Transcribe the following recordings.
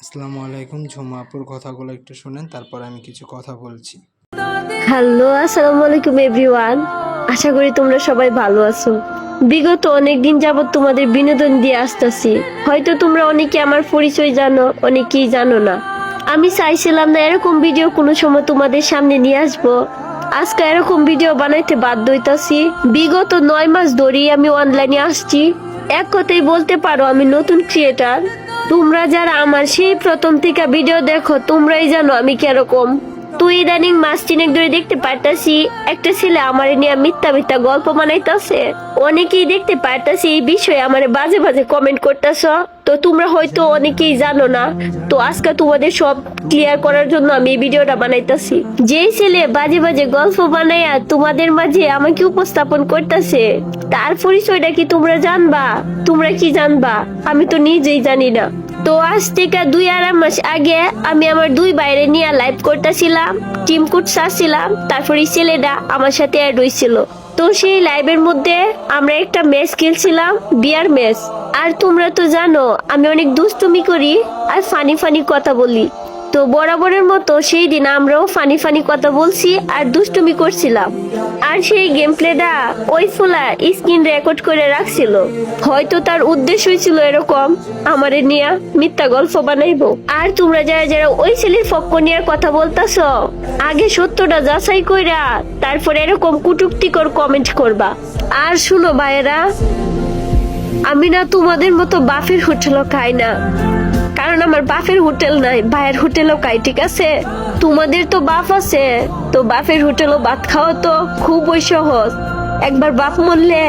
আসসালামু আলাইকুম, ঝুমা আপুর কথাগুলো একটু শুনেন, তারপর আমি কিছু কথা বলছি। হ্যালো, আসসালামু আলাইকুম এভরিওয়ান। আশা করি তোমরা সবাই ভালো আছো। বিগত অনেক দিন যাবত তোমাদের বিনোদন দিয়ে আসতেছি। হয়তো তোমরা অনেকে আমার পরিচয় জানো, অনেকেই জানো না। আমি চাইছিলাম না এরকম ভিডিও কোনো সময় তোমাদের সামনে নিয়ে আসব। আজকে এরকম ভিডিও বানাইতে বাধ্য হইতাছি। বিগত নয় মাস ধরেই আমি অনলাইনে আসছি। এক কথাই বলতে পারো, আমি নতুন ক্রিয়েটার তোমরা যারা আমার সেই প্রথম থেকে ভিডিও দেখো তোমরাই জানো আমি কীরকম। তুই ইদানিং মাস তিনেক ধরে দেখতে পারতাছি। একটা ছেলে আমার নিয়ে মিথ্যা মিথ্যা গল্প বানাইতাছে। অনেকেই দেখতে পারতাছি এই বিষয়ে আমার বাজে বাজে কমেন্ট করতেছ। তো তোমরা হয়তো অনেকেই জানো না। তো আজকে তোমাদের সব ক্লিয়ার করার জন্য আমি এই ভিডিওটা বানাইতাছি। যেই ছেলে বাজে বাজে গল্প বানাইয়া তোমাদের মাঝে আমাকে উপস্থাপন করতেছে, তার পরিচয়টা কি তোমরা জানবা? তোমরা কি জানবা? আমি তো নিজেই জানি না। তো আজ থেকে দুই আড়াই মাস আগে আমি আমার দুই বাইরে নিয়ে লাইভ করতেছিলাম টিম কুট সাছিলাম তারপর এই ছেলেটা আমার সাথে অ্যাড হয়েছিল। তো সেই লাইভের মধ্যে আমরা একটা ম্যাচ খেলছিলাম, বিয়ার ম্যাচ আর তোমরা তো জানো, আমি অনেক দুষ্টুমি করি আর ফানি ফানি কথা বলি। তো বরাবরের মতো সেই দিন আমরাও ফানি ফানি কথা বলছি আর দুষ্টুমি করছিলাম। আর সেই গেম প্লেটা ওই ফুলা স্ক্রিন রেকর্ড করে রাখছিল। হয়তো তার উদ্দেশ্যই ছিল এরকম, আমারে নিয়ে মিথ্যা গল্প বানাইবো। আর তোমরা যারা যারা ওই ছেলের পক্ষ নিয়ে কথা বলতাছ, আগে সত্যটা যাচাই কইরা তারপর এরকম কুটুক্তিকর কমেন্ট করবা। আর শুনো ভাইয়েরা, আমি না তোমাদের মতো বাফের হোটেলও খাই না। কারণ আমার বাফের হোটেল নাই, ভাইয়ের হোটেলও কাই, ঠিক আছে? তোমাদের তো বাপ আছে, তো বাপের হোটেলও ভাত খাওয়া তো খুবই সহজ। একবার বাপ মরলে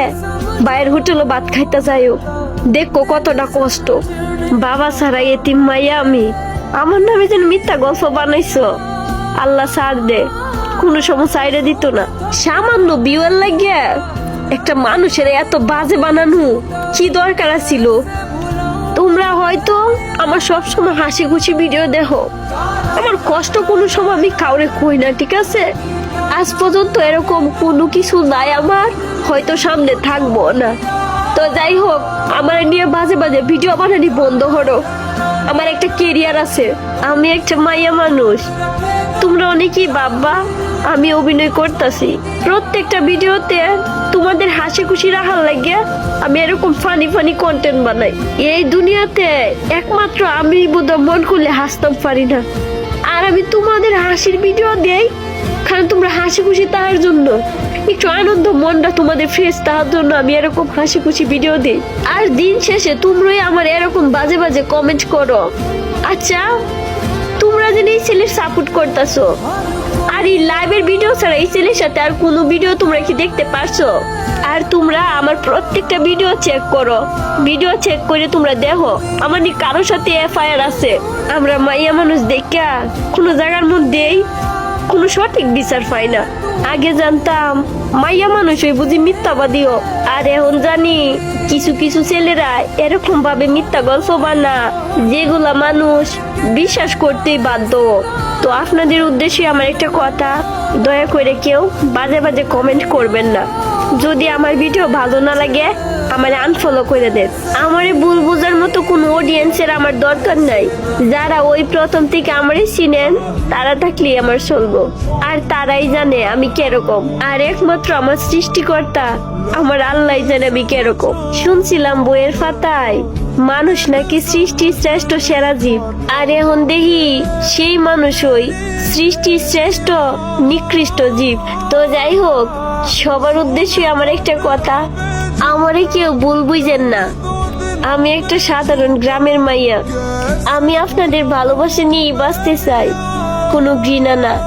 ভাইয়ের হোটেলও ভাত খাইতে যাইও। দেখো কতটা কষ্ট। বাবা ছাড়া এতিম মাইয়া আমি। আমার নামে যেন মিথ্যা গল্প বানাইছো। আল্লাহ সার দে, কোনো সময় সাইডে দিত না। সামান্য বিয়ের লাগিয়া একটা মানুষের এত বাজে বানানো, কি দরকার ছিল হয়তো আমার সব সময় হাসি খুশি ভিডিও দেখো। আমার কষ্ট কোনো সময় আমি কাউরে কই না, ঠিক আছে? আজ পর্যন্ত এরকম কোনো কিছু নাই আমার, হয়তো সামনে থাকব না। তো যাই হোক, আমার নিয়ে বাজে বাজে ভিডিও বানানি বন্ধ হলো। আমার একটা কেরিয়ার আছে। আমি একটা মাইয়া মানুষ। তোমরা অনেকেই বাবা, আমি অভিনয় করতেছি। প্রত্যেকটা ভিডিওতে তোমাদের হাসি খুশি রাখার লাগে আমি এরকম ফানি ফানি কন্টেন্ট বানাই। এই দুনিয়াতে একমাত্র আমি বোধহয় মন খুলে হাসতাম পারি না। আর আমি তোমাদের হাসির ভিডিও দেই, কারণ তোমরা হাসি খুশি তার জন্য। একটু আনন্দ, মনটা তোমাদের ফ্রেশ তাহার জন্য আমি এরকম হাসি খুশি ভিডিও দিই। আর দিন শেষে তোমরাই আমার এরকম বাজে বাজে কমেন্ট করো। আচ্ছা তোমরা এই ছেলের সাপোর্ট করতেছো। আর এই লাইভের ভিডিও ছাড়া এই ছেলের সাথে আর কোনো ভিডিও তোমরা কি দেখতে পারছ? আর তোমরা আমার প্রত্যেকটা ভিডিও চেক করো। ভিডিও চেক করে তোমরা দেখো, আমার কারোর সাথে এফআইআর আছে। আমরা মাইয়া মানুষ দেখা কোনো জায়গার মধ্যেই কোনো সঠিক বিচার পাই না। আগে জানতাম, মাইয়া মানুষ বুঝি মিথ্যাবাদীও। আর এখন জানি, কিছু কিছু ছেলেরা এরকম ভাবে মিথ্যা গল্প বানা যেগুলা মানুষ বিশ্বাস করতেই বাধ্য। তো আপনাদের উদ্দেশ্যে আমার একটা কথা দয়া করে কেউ বাজে বাজে কমেন্ট করবেন না। যদি আমার ভিডিও ভালো না লাগে, আমার আনফলো করে দেন। আমারে ভুল বোঝার মতো কোনো অডিয়েন্সের আমার দরকার নাই। যারা ওই প্রথম থেকে আমারই চিনেন, তারা থাকলেই আমার চলবো। আর তারাই জানে আমি কীরকম। আর একমাত্র আমার সৃষ্টিকর্তা, আমার আল্লাহ জানে আমি কীরকম। শুনছিলাম বইয়ের পাতায় মানুষ নাকি সৃষ্টি শ্রেষ্ঠ সেরা জীব। আর এখন দেখি সেই মানুষ মানুষই সৃষ্টি শ্রেষ্ঠ নিকৃষ্ট জীব। তো যাই হোক, সবার উদ্দেশ্যে আমার একটা কথা। আমারে কেউ ভুল বুঝেন না। আমি একটা সাধারণ গ্রামের মাইয়া। আমি আপনাদের ভালোবাসা নিয়েই বাঁচতে চাই। কোনো ঘৃণা না।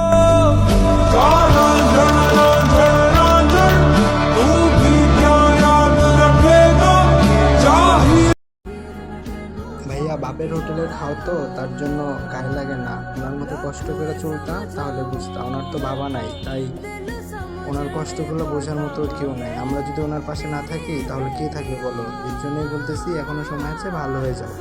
ভাইয়া হোটেলে খাও তো, তার জন্য গায়ে লাগে না। ওনার মতো কষ্ট করে চলতা, তাহলে বুঝতাম ওনার তো বাবা নাই, তাই ওনার কষ্টগুলো বোঝার মতো কেউ নাই। আমরা যদি ওনার পাশে না থাকি, তাহলে কে থাকবে বলো? এর জন্যই বলতেছি, এখনও সময় আছে, ভালো হয়ে যাও।